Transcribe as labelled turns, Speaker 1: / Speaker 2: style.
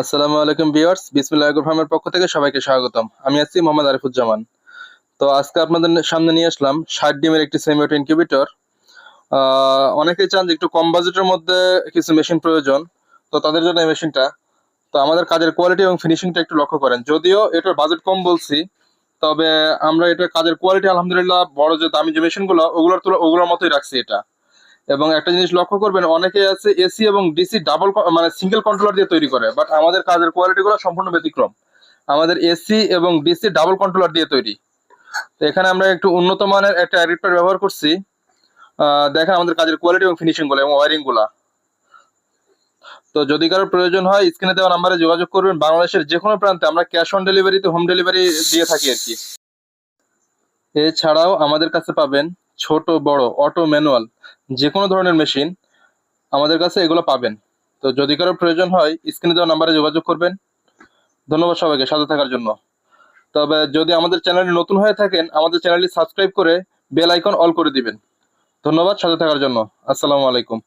Speaker 1: আসসালামু আলাইকুম ভিউয়ার্স, বিসমিল্লাহ ফার্মের পক্ষ থেকে সবাইকে স্বাগতম। আমি আছি মোহাম্মদ আরিফুজ্জামান। তো আজকে আপনাদের সামনে নিয়ে আসলাম ষাট ডিমের একটি সেমিওটো ইনকিউবেটর অনেকেই চান যে একটু কম বাজেটের মধ্যে কিছু মেশিন প্রয়োজন। তো তাদের জন্য এই মেশিনটা তো আমাদের কাজের কোয়ালিটি এবং ফিনিশিংটা একটু লক্ষ্য করেন। যদিও এটার বাজেট কম বলছি, তবে আমরা এটার কাজের কোয়ালিটি আলহামদুলিল্লাহ, বড় যে দামি যে মেশিনগুলো ওগুলোর তুলে ওগুলোর মতোই রাখছি এটা। এবং একটা জিনিস লক্ষ্য করবেন, অনেকে আছে এসি এবং ডিসি ডাবল মানে সিঙ্গেল কন্ট্রোলার দিয়ে তৈরি করে বাট আমাদের কাজের কোয়ালিটিগুলো সম্পূর্ণ ব্যতিক্রম। আমাদের এসি এবং ডিসি ডাবল কন্ট্রোলার দিয়ে তৈরি। তো এখানে আমরা একটু উন্নত মানের একটা অ্যাডিপ্টার ব্যবহার করছি। দেখেন আমাদের কাজের কোয়ালিটি এবং ফিনিশিংগুলো এবং ওয়ারিংগুলা। তো যদি কারোর প্রয়োজন হয় স্ক্রিনে দেওয়া নাম্বারে যোগাযোগ করবেন। বাংলাদেশের যে কোনো প্রান্তে আমরা ক্যাশ অন ডেলিভারিতে হোম ডেলিভারি দিয়ে থাকি আর কি। এছাড়াও আমাদের কাছে পাবেন ছোট, বড়, অটো, ম্যানুয়াল যে কোনো ধরনের মেশিন আমাদের কাছে এগুলো পাবেন। তো যদি কারও প্রয়োজন হয়, স্ক্রিনে দেওয়া নাম্বারে যোগাযোগ করবেন। ধন্যবাদ সবাইকে, সাথে থাকার জন্য। তবে যদি আমাদের চ্যানেলটি নতুন হয়ে থাকেন, আমাদের চ্যানেলটি সাবস্ক্রাইব করে বেল আইকন অল করে দিবেন। ধন্যবাদ, সাথে থাকার জন্য। আসসালামু আলাইকুম।